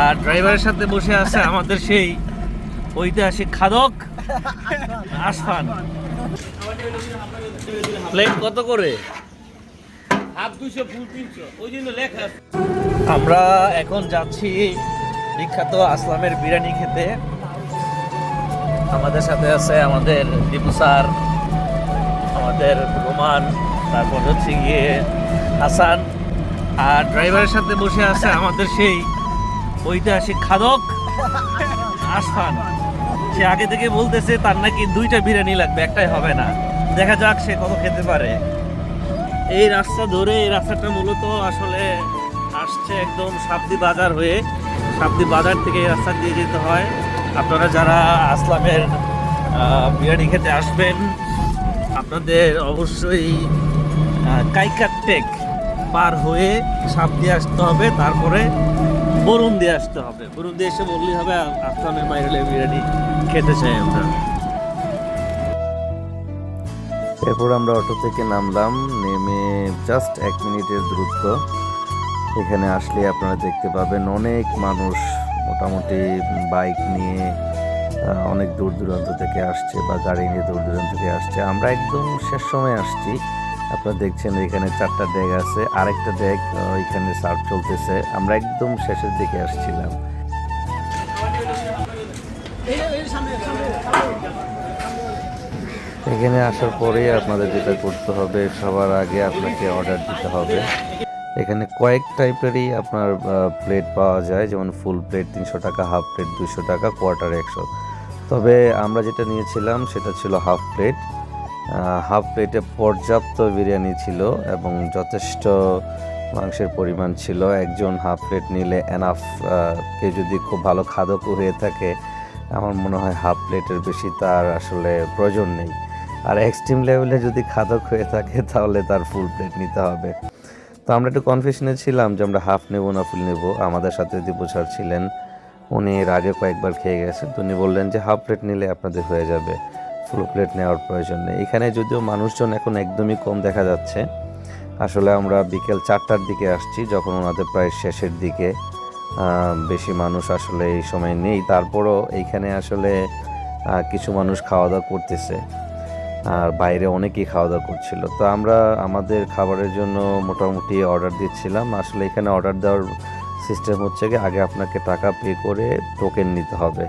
আর ড্রাইভারের সাথে বসে আছে আমাদের সেই ঐতিহাসিক খাদক আসফান। প্লেট কত করে? আমরা এখন যাচ্ছি বিখ্যাত আসলামের বিরিয়ানি খেতে। আমাদের সাথে আছে আমাদের দীপু স্যার আমাদের রোমান তারপর হচ্ছে গিয়ে হাসান। আর ড্রাইভারের সাথে বসে আছে আমাদের সেই ঐতিহাসিক খাদক আসফান সে আগে থেকে বলতেছে তার নাকি দুইটা বিরিয়ানি লাগবে, একটাই হবে না। দেখা যাক সে কত খেতে পারে। এই রাস্তা ধরে, এই রাস্তাটা মূলত আসলে আসছে একদম সাবদি বাজার হয়ে। সাবদি বাজার থেকে এই রাস্তা দিয়ে যেতে হয়। আপনারা যারা আসলামের বিরিয়ানি খেতে আসবেন, আপনাদের অবশ্যই কাইকার টেক পার হয়ে সাপ দিয়ে আসতে হবে। তারপরে বরুণ দিয়ে আসতে হবে। বরুণ দিয়ে এসে বললেই হবে আসলামের বাইরে বিরিয়ানি খেতে চাই আমরা। এরপর আমরা অটো থেকে নামলাম, নেমে জাস্ট এক মিনিটের দূরত্ব। এখানে আসলে আপনারা দেখতে পাবেন অনেক মানুষ মোটামুটি বাইক নিয়ে অনেক দূর দূরান্ত থেকে আসছে বা গাড়ি নিয়ে দূর দূরান্ত থেকে আসছে। আমরা একদম শেষ সময় আসছি। আপনারা দেখছেন এখানে চারটা ড্যাগ আছে। আরেকটা ড্যাগ এখানে সার্ভ চলতেছে। আমরা একদম শেষের দিকে আসছিলাম। এখানে আসার পরেই আপনাদের যেটা করতে হবে, সবার আগে আপনাকে অর্ডার দিতে হবে। এখানে কয়েক টাইপেরই আপনার প্লেট পাওয়া যায়, যেমন ফুল প্লেট তিনশো টাকা হাফ প্লেট দুশো টাকা কোয়ার্টার একশো। তবে আমরা যেটা নিয়েছিলাম, সেটা ছিল হাফ প্লেট হাফ প্লেটে পর্যাপ্ত বিরিয়ানি ছিল এবং যথেষ্ট মাংসের পরিমাণ ছিল। একজন হাফ প্লেট নিলে এনাফ কে যদি খুব ভালো খাদক হয়ে থাকে, আমার মনে হয় হাফ প্লেটের বেশি তার আসলে প্রয়োজন নেই। আর এক্সট্রিম লেভেলে যদি খাদক হয়ে থাকে, তাহলে তার ফুল প্লেট নিতে হবে। তো আমরা একটু কনফিউশনে ছিলাম যে আমরা হাফ নেব না ফুল নেব। আমাদের সাথে দীপু স্যার ছিলেন। উনি এর আগে কয়েকবার খেয়ে গেছেন। তো উনি বললেন যে হাফ প্লেট নিলে আপনাদের হয়ে যাবে। ফুল প্লেট নেওয়ার প্রয়োজন নেই। এখানে যদিও মানুষজন এখন একদমই কম দেখা যাচ্ছে। আসলে আমরা বিকেল চারটার দিকে আসছি, যখন ওনাদের প্রায় শেষের দিকে। বেশি মানুষ আসলে এই সময় নেই। তারপরও এইখানে আসলে কিছু মানুষ খাওয়া দাওয়া করতেছে। আর বাইরে অনেকেই খাওয়া দাওয়া করছিল। তো আমরা আমাদের খাবারের জন্য মোটামুটি অর্ডার দিচ্ছিলাম। আসলে এখানে অর্ডার দেওয়ার সিস্টেম হচ্ছে কি আগে আপনাকে টাকা পে করে টোকেন নিতে হবে।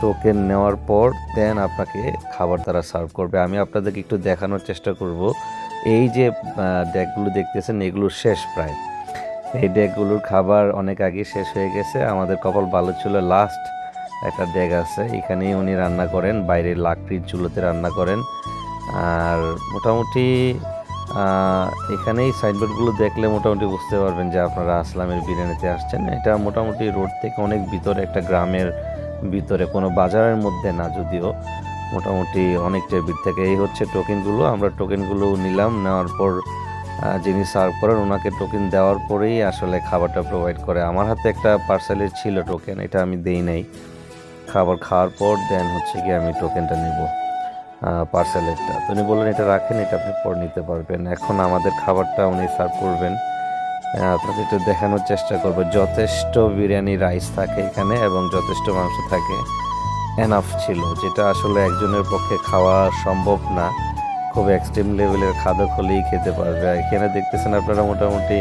টোকেন নেওয়ার পর দেন আপনাকে খাবার তারা সার্ভ করবে। আমি আপনাদেরকে একটু দেখানোর চেষ্টা করব। এই যে ডেকগুলো দেখতেছেন, এগুলো শেষ প্রায়। এই ডেকগুলোর খাবার অনেক আগে শেষ হয়ে গেছে। আমাদের কপাল ভালো ছিল। লাস্ট একটা ডেক আছে। এখানেই উনি রান্না করেন। বাইরে লাকড়ির চুলোতে রান্না করেন। আর মোটামুটি এখানেই সাইনবোর্ডগুলো দেখলে মোটামুটি বুঝতে পারবেন যে আপনারা আসলামের বিরিয়ানিতে আসছেন। এটা মোটামুটি রোড থেকে অনেক ভিতরে একটা গ্রামের ভিতরে কোনো বাজারের মধ্যে না, যদিও মোটামুটি অনেকটা ভিড় থেকে। এই হচ্ছে টোকেনগুলো আমরা টোকেনগুলো নিলাম, নেওয়ার পর যিনি সার্ভ করেন ওনাকে টোকেন দেওয়ার পরেই আসলে খাবারটা প্রোভাইড করে। আমার হাতে একটা পার্সেলের ছিল টোকেন এটা আমি দেই নাই। খাবার খাওয়ার পর দেন হচ্ছে কি আমি টোকেনটা নেব পার্সেলেরটা তো উনি বললেন, এটা রাখেন, এটা আপনি পর নিতে পারবেন। এখন আমাদের খাবারটা উনি সার্ভ করবেন। আপনাদের একটু দেখানোর চেষ্টা করব। যথেষ্ট বিরিয়ানি রাইস থাকে এখানে এবং যথেষ্ট মাংস থাকে। এনাফ ছিল, যেটা আসলে একজনের পক্ষে খাওয়া সম্ভব না। খুব এক্সট্রিম লেভেলের খাদক হলেই খেতে পারবে। এখানে দেখতেছেন আপনারা মোটামুটি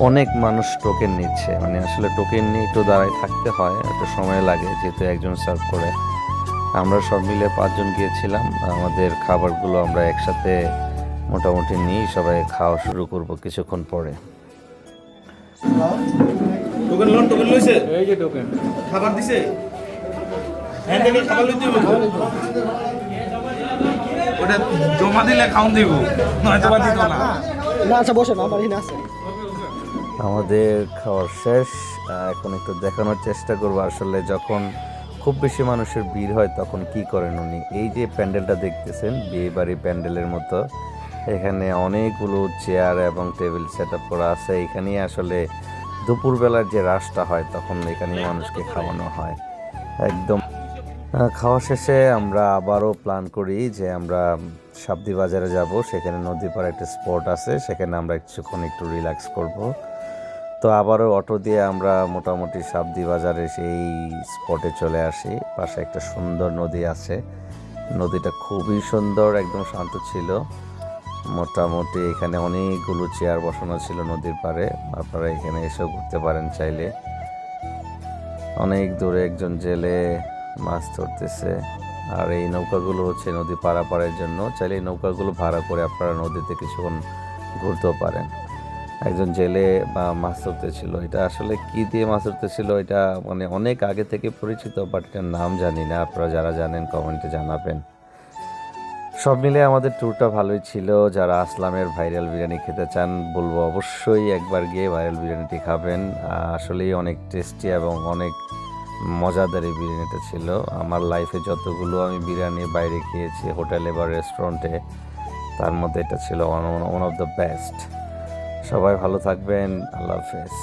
অনেক মানুষ টোকেন নিচ্ছে। মানে আসলে টোকেন নিয়ে একটু দাঁড়ায় থাকতে হয়, একটু সময় লাগে যেহেতু একজন সার্ভ করে। আমরা সব মিলে পাঁচজন গিয়েছিলাম। আমাদের খাবারগুলো আমরা একসাথে মোটামুটি নিয়ে সবাই খাওয়া শুরু করব কিছুক্ষণ পরে। টোকেন লোন টোকেন লইছে? এই যে টোকেন। খাবার দিছে? হ্যাঁ দেখি খাবার লইতে ওটা জমা দিলে খাওন দিব নয়তো বা দিত না। না আচ্ছা বসে না আমার আছে। আমাদের খাওয়ার শেষ এখন একটু দেখানোর চেষ্টা করব আসলে যখন খুব বেশি মানুষের ভিড় হয় তখন কি করেন উনি। এই যে প্যান্ডেলটা দেখতেছেন বিয়ে বাড়ি প্যান্ডেলের মতো এখানে অনেকগুলো চেয়ার এবং টেবিল সেট আপ করা আছে। এখানেই আসলে দুপুরবেলার যে রাসটা হয়, তখন এখানেই মানুষকে খাওয়ানো হয়। একদম খাওয়া শেষে আমরা আবারও প্ল্যান করি যে আমরা সাবদি বাজারে যাব। সেখানে নদীর পাড়ে একটা স্পট আছে, সেখানে আমরা কিছুক্ষণ একটু রিল্যাক্স করব। তো আবারও অটো দিয়ে আমরা মোটামুটি সাবদি বাজারে সেই স্পটে চলে আসি। পাশে একটা সুন্দর নদী আছে। নদীটা খুবই সুন্দর, একদম শান্ত ছিল। মোটামুটি এখানে অনেকগুলো চেয়ার বসানো ছিল নদীর পাড়ে। আপনারা এখানে এসেও ঘুরতে পারেন চাইলে। অনেক দূরে একজন জেলে মাছ ধরতেছে। আর এই নৌকাগুলো হচ্ছে নদী পারাপারের জন্য। চাইলে এই নৌকাগুলো ভাড়া করে আপনারা নদীতে কিছুক্ষণ ঘুরতেও পারেন। একজন জেলে বা মাছ ধরতেছিল। এটা আসলে কি দিয়ে মাছ ধরতেছিল? এটা মানে অনেক আগে থেকে পরিচিত, বাট এটার নাম জানি না। আপনারা যারা জানেন, কমেন্টে জানাবেন। সব মিলে আমাদের ট্যুরটা ভালোই ছিল। যারা আসলামের ভাইরাল বিরিয়ানি খেতে চান, বলব অবশ্যই একবার গিয়ে ভাইরাল বিরিয়ানিটি খাবেন। আসলেই অনেক টেস্টি এবং অনেক মজাদার এই বিরিয়ানিটা ছিল। আমার লাইফে যতগুলো আমি বিরিয়ানি বাইরে খেয়েছি, হোটেলে বা রেস্টুরেন্টে তার মধ্যে এটা ছিল ওয়ান অফ দ্য বেস্ট সবাই ভালো থাকবেন। আল্লাহ হাফেজ।